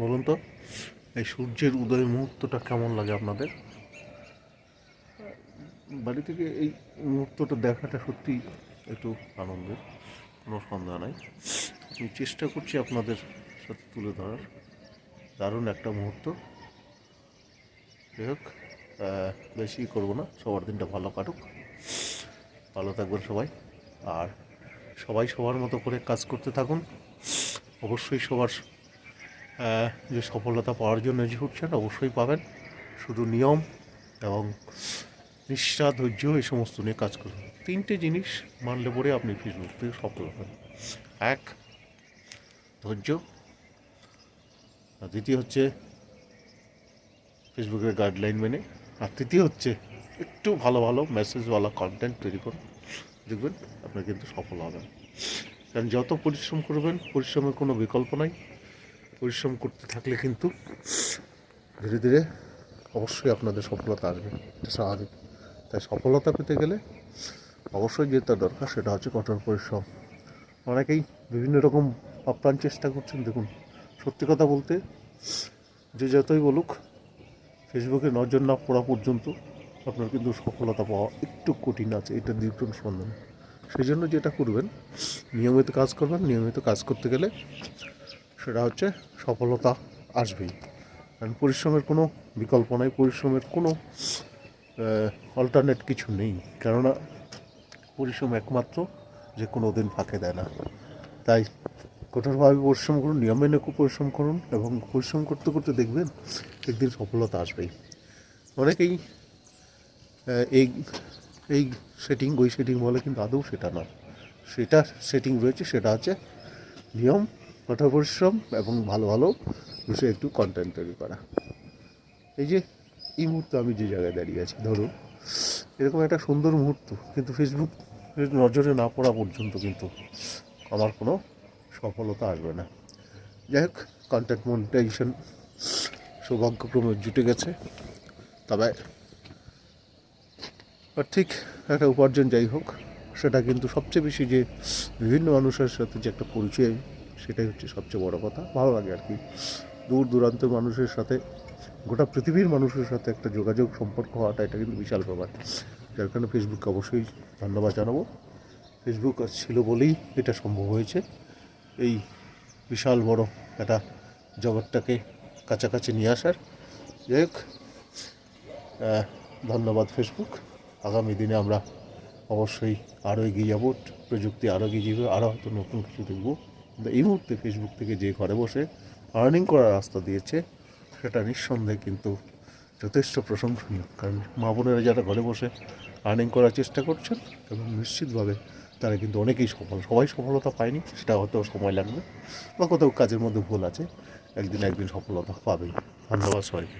বলুন তো, এই সূর্যের উদয় মুহূর্তটা কেমন লাগে আপনাদের? বাড়ি থেকে এই মুহূর্তটা দেখাটা সত্যি একটু আনন্দের, কোনো সন্দেহ নাই। আমি চেষ্টা করছি আপনাদের সাথে তুলে ধরার। দারুণ একটা মুহূর্ত। যাই হোক বেশি করব না, সবার দিনটা ভালো কাটুক। ভালো থাকবেন সবাই। আর সবাই সবার মতো করে কাজ করতে থাকুন। অবশ্যই সবার যে সফলতা পাওয়ার জন্য যে উঠছেন অবশ্যই পাবেন। শুধু নিয়ম এবং নিষ্ঠা, ধৈর্য, এই সমস্ত নিয়ে কাজ করুন। তিনটে জিনিস মানলে পরে আপনি ফেসবুক থেকে সফল হবেন। এক, ধৈর্য। আর দ্বিতীয় হচ্ছে ফেসবুকের গাইডলাইন মেনে। আর তৃতীয় হচ্ছে একটু ভালো ভালো মেসেজওয়ালা কন্টেন্ট তৈরি করুন। দেখবেন আপনি কিন্তু সফল হবেন। কারণ যত পরিশ্রম করবেন, পরিশ্রমের কোনো বিকল্প নাই। পরিশ্রম করতে থাকলে কিন্তু ধীরে ধীরে অবশ্যই আপনাদের সফলতা আসবে, এটা স্বাভাবিক। তাই সফলতা পেতে গেলে অবশ্যই যেটা দরকার সেটা হচ্ছে কঠোর পরিশ্রম। অনেকেই বিভিন্ন রকম আপ্রাণ চেষ্টা করছেন, দেখুন, সত্যি কথা বলতে যে যতই বলুক, ফেসবুকে নজর না পড়া পর্যন্ত আপনার কিন্তু সফলতা পাওয়া একটু কঠিন আছে, এটা দ্বিগুণ সন্ধান। সেই জন্য যেটা করবেন, নিয়মিত কাজ করবেন, নিয়মিত কাজ করতে গেলে সেটা হচ্ছে সফলতা আসবেই। কারণ পরিশ্রমের কোনো বিকল্প নাই, পরিশ্রমের কোনো অল্টারনেট কিছু নেই। কেননা পরিশ্রম একমাত্র যে কোনো দিন ফাঁকে দেয় না। তাই কঠোরভাবে পরিশ্রম করুন, নিয়ম মেনে পরিশ্রম করুন এবং পরিশ্রম করতে করতে দেখবেন একদিন সফলতা আসবেই। অনেকেই এই এই সেটিং ওই সেটিং বলে কিন্তু আদৌ সেটা না। সেটা সেটিং রয়েছে, সেটা হচ্ছে নিয়ম কঠোর পরিশ্রম এবং ভালো ভালো বিষয়ে একটু কন্টেন্ট তৈরি করা। এই যে, এই মুহূর্তে আমি যে জায়গায় দাঁড়িয়ে আছি, ধরুন, এরকম একটা সুন্দর মুহূর্ত, কিন্তু ফেসবুক নজরে না পড়া পর্যন্ত কিন্তু আমার কোনো সফলতা আসবে না। যাই হোক কন্টেন্ট মনিটাইজেশন সৌভাগ্যক্রমে জুটে গেছে। তবে ঠিক একটা উপার্জন যাই হোক, সেটা কিন্তু সবচেয়ে বেশি যে বিভিন্ন মানুষের সাথে যে একটা পরিচয় সেটাই হচ্ছে সবচেয়ে বড় কথা। ভালো লাগে আর কি। দূর দূরান্তের মানুষের সাথে, গোটা পৃথিবীর মানুষের সাথে একটা যোগাযোগ সম্পর্ক হওয়াটা এটা কিন্তু বিশাল ব্যাপার। যার কারণে ফেসবুককে অবশ্যই ধন্যবাদ জানাব। ফেসবুক ছিল বলেই এটা সম্ভব হয়েছে। এই বিশাল বড় একটা জগৎটাকে কাছাকাছি নিয়ে আসার। যাই হোক ধন্যবাদ ফেসবুক আগামী দিনে আমরা অবশ্যই আরও এগিয়ে যাব। প্রযুক্তি আরও এগিয়ে যাবে, আরও হয়তো নতুন কিছু দেখব। এই মুহূর্তে ফেসবুক থেকে যে ঘরে বসে আর্নিং করার রাস্তা দিয়েছে, সেটা নিঃসন্দেহে কিন্তু যথেষ্ট প্রশংসনীয়। কারণ মা বোনেরা যারা ঘরে বসে আর্নিং করার চেষ্টা করছেন, এবং নিশ্চিতভাবে তারা কিন্তু অনেকেই সফল, সবাই সফলতা পায়নি, সেটা হয়তো সময় লাগবে, বা কোথাও কাজের মধ্যে ভুল আছে, একদিন একদিন সফলতা পাবেই। ধন্যবাদ সবাইকে।